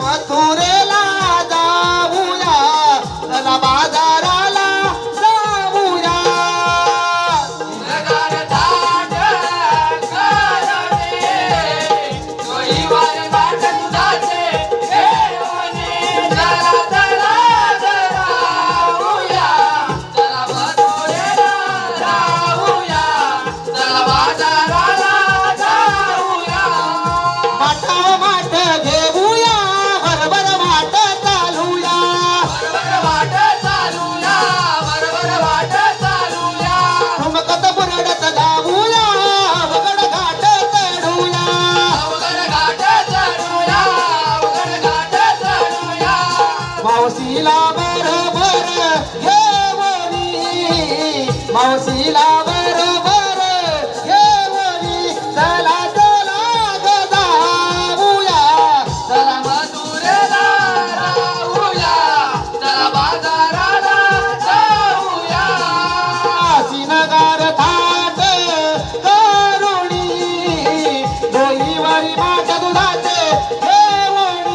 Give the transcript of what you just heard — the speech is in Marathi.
मथुरे मावशीला बरोबर भर मावशीला